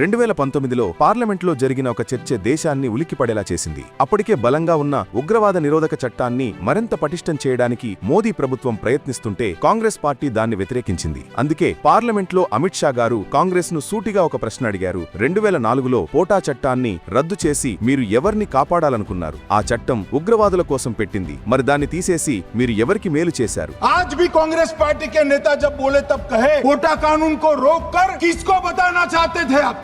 రెండు వేల పంతొమ్మిదిలో పార్లమెంట్లో జరిగిన ఒక చర్చ దేశాన్ని ఉలిక్కిపడేలా చేసింది. అప్పటికే బలంగా ఉన్న ఉగ్రవాద నిరోధక చట్టాన్ని మరింత పటిష్టం చేయడానికి మోదీ ప్రభుత్వం ప్రయత్నిస్తుంటే కాంగ్రెస్ పార్టీ దాన్ని వ్యతిరేకించింది. అందుకే పార్లమెంట్లో అమిత్ షా గారు కాంగ్రెస్ను సూటిగా ఒక ప్రశ్న అడిగారు. రెండు వేల నాలుగులో పోటా చట్టాన్ని రద్దు చేసి మీరు ఎవరిని కాపాడాలనుకున్నారు? ఆ చట్టం ఉగ్రవాదుల కోసం పెట్టింది. మరి దాన్ని తీసేసి మీరు ఎవరికి మేలు చేశారు? ఆజ్ కాంగ్రెస్ పార్టీ బోలే తబ్ కో రోక్ కర్ బతానా థే ఆప్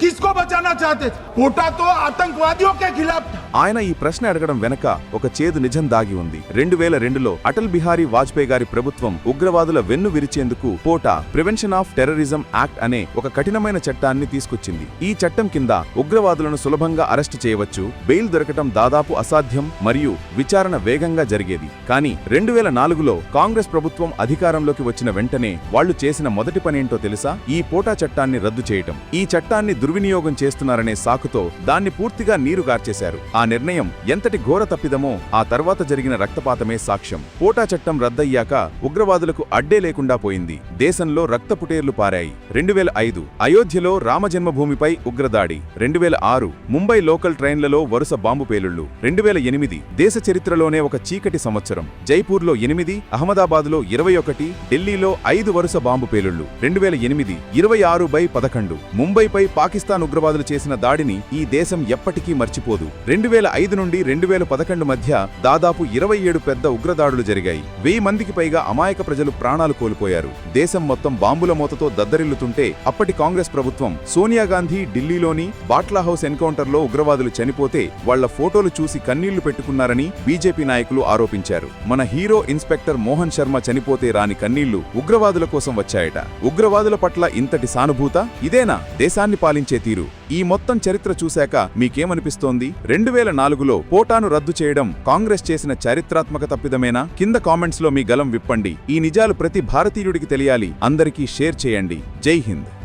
किसको बचाना चाहते? थे कोटा तो आतंकवादियों के खिलाफ था। ఆయన ఈ ప్రశ్న అడగడం వెనక ఒక చేదు నిజం దాగి ఉంది. రెండు వేల రెండులో అటల్ బిహారీ వాజ్పేయి గారి ప్రభుత్వం ఉగ్రవాదుల వెన్ను విరిచేందుకు పోటా ప్రివెన్షన్ ఆఫ్ టెర్రరిజం యాక్ట్ అనే ఒక కఠినమైన చట్టాన్ని తీసుకొచ్చింది. ఈ చట్టం కింద ఉగ్రవాదులను సులభంగా అరెస్టు చేయవచ్చు బెయిల్ దొరకటం దాదాపు అసాధ్యం మరియు విచారణ వేగంగా జరిగేది. కానీ రెండు వేల నాలుగులో కాంగ్రెస్ ప్రభుత్వం అధికారంలోకి వచ్చిన వెంటనే వాళ్ళు చేసిన మొదటి పనేంటో తెలుసా? ఈ పోటా చట్టాన్ని రద్దు చేయటం. ఈ చట్టాన్ని దుర్వినియోగం చేస్తున్నారనే సాకుతో దాన్ని పూర్తిగా నీరు గార్చేశారు. ఆ నిర్ణయం ఎంతటి ఘోర తప్పిదమో ఆ తర్వాత జరిగిన రక్తపాతమే సాక్ష్యం. పోటా చట్టం రద్దయ్యాక ఉగ్రవాదులకు అడ్డే లేకుండా పోయింది. దేశంలో రక్తపుటేర్లు పారాయి. రెండు వేల ఐదు అయోధ్యలో రామజన్మభూమిపై ఉగ్రదాడి. రెండు వేల ఆరు ముంబై లోకల్ ట్రైన్లలో వరుస బాంబు పేలుళ్ళు రెండు వేల ఎనిమిది దేశ చరిత్రలోనే ఒక చీకటి సంవత్సరం. జైపూర్లో ఎనిమిది అహ్మదాబాద్లో ఇరవై ఒకటి ఢిల్లీలో ఐదు వరుస బాంబు పేలుళ్ళు రెండు వేల ఎనిమిది ఇరవై ఆరు బై పదకొండు ముంబైపై పాకిస్తాన్ ఉగ్రవాదులు చేసిన దాడిని ఈ దేశం ఎప్పటికీ మర్చిపోదు. రెండు వేల ఐదు నుండి రెండు వేల పదకొండు మధ్య దాదాపు ఇరవై ఏడు పెద్ద ఉగ్రదాడులు జరిగాయి. వెయ్యి మందికి పైగా అమాయక ప్రజలు ప్రాణాలు కోల్పోయారు. దేశం మొత్తం బాంబుల మూతతో దద్దరిల్లుతుంటే అప్పటి కాంగ్రెస్ ప్రభుత్వం సోనియా గాంధీ ఢిల్లీలోని బాట్లా హౌస్ ఎన్కౌంటర్లో ఉగ్రవాదులు చనిపోతే వాళ్ళ ఫోటోలు చూసి కన్నీళ్ళు పెట్టుకున్నారని బీజేపీ నాయకులు ఆరోపించారు. మన హీరో ఇన్స్పెక్టర్ మోహన్ శర్మ చనిపోతే రాని కన్నీళ్ళు ఉగ్రవాదుల కోసం వచ్చాయట. ఉగ్రవాదుల పట్ల ఇంతటి సానుభూత? ఇదేనా? దేశాన్ని పాలించే తీరు. ఈ మొత్తం చరిత్ర చూశాక మీకేమనిపిస్తోంది? రెండు వేల నాలుగులో పోటాను రద్దు చేయడం కాంగ్రెస్ చేసిన చారిత్రాత్మక తప్పిదమేనా? కింద కామెంట్స్లో మీ గలం విప్పండి. ఈ నిజాలు ప్రతి భారతీయుడికి తెలియాలి. అందరికీ షేర్ చేయండి. జై హింద్.